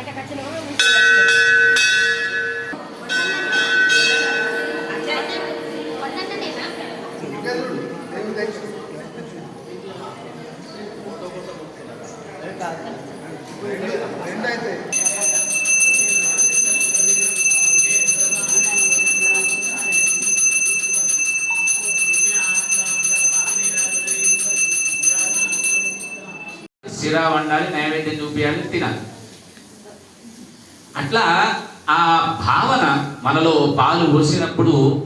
బయటకు వచ్చిన కూడా ఊపిరి రెండైతే సిరా వండాలి నైవేద్యం చూపించాలి తినాలి అట్లా ఆ భావన మనలో పాలు పోసినప్పుడు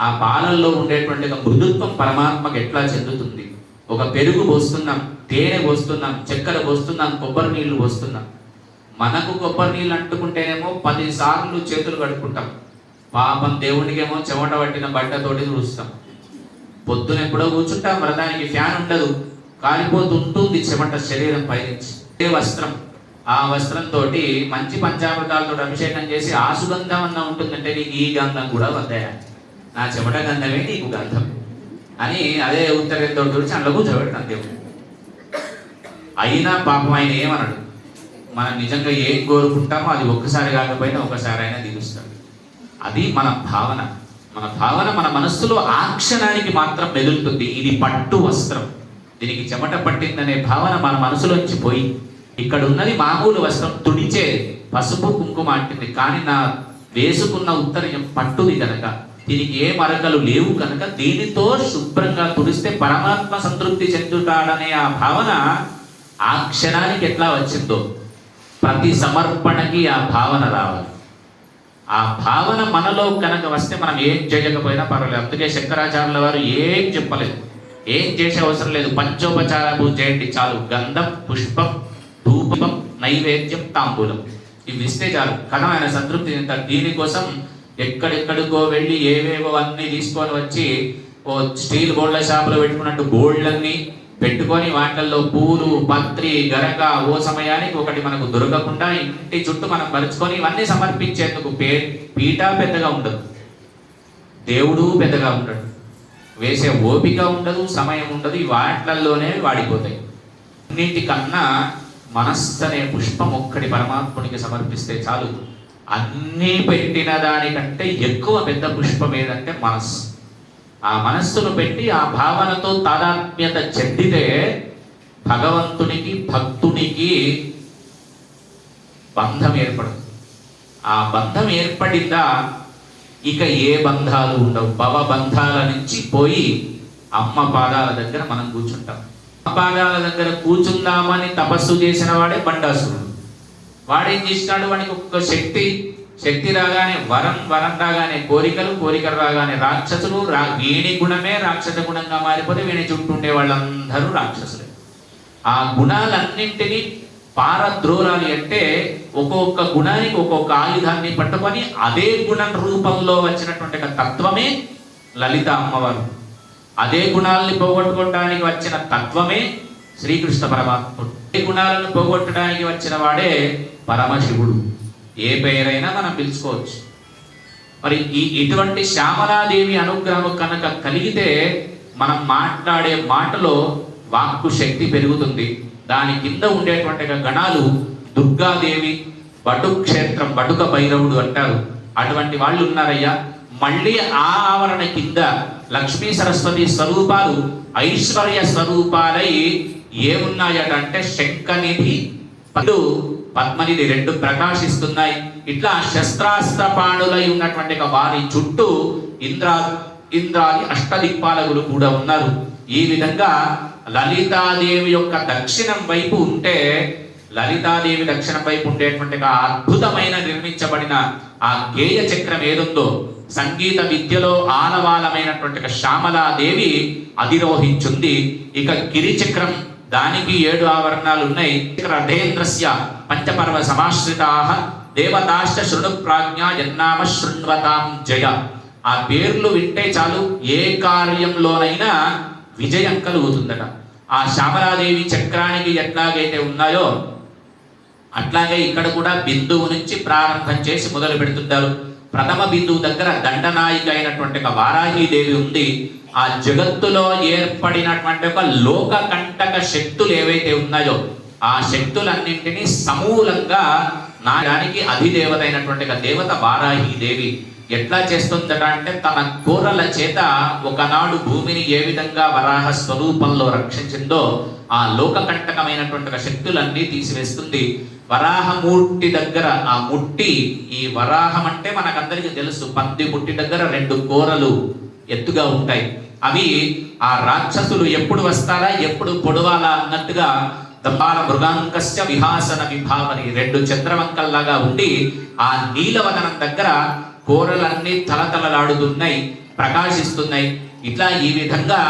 ఆ పాలల్లో ఉండేటువంటి ఒక మృదుత్వం పరమాత్మకు ఎట్లా చెందుతుంది? ఒక పెరుగు పోస్తున్నాం తేనె పోస్తున్నాం చక్కెర పోస్తున్నాం కొబ్బరి నీళ్ళు పోస్తున్నాం. మనకు కొబ్బరి నీళ్ళు అంటుకుంటేనేమో పదిసార్లు చేతులు కడుక్కుంటాం. పాపం దేవునికేమో చెమట పట్టిన బట్టతోటి చూస్తాం. పొద్దున ఎప్పుడో కూర్చుంటాం వ్రతానికి ఫ్యాన్ ఉండదు. కాలిపోతుంటుంది చెమట శరీరం పైనుంచి. ఏ వస్త్రం? ఆ వస్త్రంతో మంచి పంచామృతాలతో అభిషేకం చేసి ఆ సుగంధం అన్న ఉంటుందంటే నీకు ఈ గంధం కూడా వద్దయా నా చెమట గంధమే నీకు గంధం. అని అదే ఉత్తరంతో చూసి అందులో కూర్చోబెట్టాను దేవుడు. అయినా పాపం ఆయన ఏమనడు? మనం నిజంగా ఏం కోరుకుంటామో అది ఒక్కసారి కాకపోయినా ఒకసారి అయినా దిగుస్తాడు అది మన భావన. మన భావన మన మనస్సులో ఆ క్షణానికి మాత్రం మెదులుతుంది. ఇది పట్టు వస్త్రం. దీనికి చెమట పట్టిందనే భావన మన మనసులోంచి పోయి ఇక్కడ ఉన్నది మామూలు వస్త్రం. తుడిచే పసుపు కుంకుమ అంటుంది. కానీ నా వేసుకున్న ఉత్తరయం పట్టుది కనుక దీనికి ఏ మరకలు లేవు కనుక దీనితో శుభ్రంగా తుడిస్తే పరమాత్మ సంతృప్తి చెందుతాడనే ఆ భావన ఆ క్షణానికి ఎట్లా వచ్చిందో? ప్రతి సమర్పణకి ఆ భావన రావాలి. ఆ భావన మనలో కనుక వస్తే మనం ఏం చేయకపోయినా పర్వాలేదు. అందుకే శంకరాచార్యుల వారు ఏం చెప్పలేదు. ఏం చేసే అవసరం లేదు. పంచోపచార పూజ చేయండి చాలు. గంధం పుష్పం ధూపం నైవేద్యం తాంబూలం. ఇవి ఇస్తే చాలు కదా ఆయన సంతృప్తి చెందుతారు దీనికోసం ఎక్కడెక్కడికో వెళ్ళి ఏవేవో అన్ని తీసుకొని వచ్చి ఓ స్టీల్ బోర్డ్ల షాపులో పెట్టుకున్నట్టు గోల్డ్లన్నీ పెట్టుకొని వాటిల్లో పూలు పత్రి గరక ఓ సమయానికి ఒకటి మనకు దొరకకుండా ఇంటి చుట్టూ మనం పరుచుకొని ఇవన్నీ సమర్పించేందుకు పే పీట పెద్దగా ఉండదు. దేవుడు పెద్దగా ఉండడు. వేసే ఓపిక ఉండదు సమయం ఉండదు ఈ వాటిలలోనే వాడిపోతాయి. అన్నింటికన్నా మనస్సు అనే పుష్పం ఒక్కడి పరమాత్మునికి సమర్పిస్తే చాలు. అన్నీ పెట్టిన దానికంటే ఎక్కువ పెద్ద పుష్పం ఏదంటే మనస్సు. ఆ మనస్సును పెట్టి ఆ భావనతో తాదాత్మ్యత చెందితే భగవంతునికి భక్తునికి బంధం ఏర్పడదు ఆ బంధం ఏర్పడిందా ఇక ఏ బంధాలు ఉండవు. భవ బంధాల నుంచి పోయి అమ్మ పాదాల దగ్గర మనం కూర్చుంటాం. పాదాల దగ్గర కూర్చుందామని తపస్సు చేసిన వాడే బండాసురుడు వాడేం చేసినాడు? వాడికి ఒక్క శక్తి శక్తి రాగానే వరం వరం రాగానే కోరికలు కోరికలు రాగానే రాక్షసులు రా వీణి గుణమే రాక్షస గుణంగా మారిపోతే వీణి చుట్టూ ఉండే వాళ్ళందరూ రాక్షసులే. ఆ గుణాలన్నింటినీ పారద్రోలాలి అంటే ఒక్కొక్క గుణానికి ఒక్కొక్క ఆయుధాన్ని పట్టుకొని అదే గుణం రూపంలో వచ్చినటువంటి తత్వమే లలిత అమ్మవారు. అదే గుణాలని పోగొట్టుకోవడానికి వచ్చిన తత్వమే శ్రీకృష్ణ పరమాత్ముడు. ఏ గుణాలను పోగొట్టడానికి వచ్చిన వాడే పరమశివుడు. ఏ పేరైనా మనం పిలుచుకోవచ్చు. మరి ఈ ఇటువంటి శ్యామలాదేవి అనుగ్రహం కనుక కలిగితే మనం మాట్లాడే మాటలో వాక్కు శక్తి పెరుగుతుంది. దాని కింద ఉండేటువంటి గణాలు దుర్గాదేవి బటు క్షేత్రం బటుక భైరవుడు అంటారు. అటువంటి వాళ్ళు ఉన్నారయ్యా. మళ్ళీ ఆ ఆవరణ కింద లక్ష్మీ సరస్వతి స్వరూపాలు ఐశ్వర్య స్వరూపాలై ఏమున్నాయట అంటే శంఖనిధి పలు పద్మనిధి రెండు ప్రకాశిస్తున్నాయి. ఇట్లా శస్త్రాస్త్ర పాణులై ఉన్నటువంటి వారి చుట్టూ ఇంద్రా ఇంద్రాది అష్టదిక్పాలకులు కూడా ఉన్నారు. ఈ విధంగా లలితాదేవి యొక్క దక్షిణం వైపు ఉంటే లలితాదేవి దక్షిణం వైపు ఉండేటువంటి అద్భుతమైన నిర్మించబడిన ఆ గేయ చక్రం ఏదుందో సంగీత విద్యలో ఆనవాలమైనటువంటి శ్యామలాదేవి అధిరోహించుంది. ఇక గిరిచక్రం దానికి ఏడు ఆవరణాలు ఉన్నాయి. రథేంద్రస్య పంచపర్వ సమాశ్రితా దేవతాశ్చ శృణు ప్రాజ్ఞ యన్నామ శృణ్వతాం జయ. ఆ పేర్లు వింటే చాలు ఏ కార్యంలోనైనా విజయం కలుగుతుందట. ఆ శ్యామలాదేవి చక్రానికి ఎట్లాగైతే ఉన్నాయో అట్లాగే ఇక్కడ కూడా బిందువు నుంచి ప్రారంభం చేసి మొదలు పెడుతుంటారు. ప్రథమ బిందువు దగ్గర దండనాయిక అయినటువంటి ఒక వారాహీదేవి ఉంది. ఆ జగత్తులో ఏర్పడినటువంటి ఒక లోక కంటక శక్తులు ఏవైతే ఉన్నాయో ఆ శక్తులన్నింటినీ సమూలంగా నాయడానికి అధిదేవత అయినటువంటి ఒక దేవత వారాహీదేవి. ఎట్లా చేస్తుందట అంటే తన కూరల చేత ఒకనాడు భూమిని ఏ విధంగా వరాహ స్వరూపంలో రక్షించిందో ఆ లోకకంటకమైనటువంటి శక్తులన్నీ తీసివేస్తుంది. వరాహమూర్తి దగ్గర ఆ ముట్టి ఈ వరాహం అంటే మనకందరికీ తెలుసు. పంది ముట్టి దగ్గర రెండు కూరలు ఎత్తుగా ఉంటాయి. అవి ఆ రాక్షసులు ఎప్పుడు వస్తారా ఎప్పుడు పొడవాలా అన్నట్టుగా దంబాల మృగాంకస్య విహాసన విభావని రెండు చంద్రవంకల్లాగా ఉండి ఆ నీలవదనం దగ్గర కూరలన్నీ తలతలలాడుతున్నాయి ప్రకాశిస్తున్నాయి. ఇట్లా ఈ విధంగా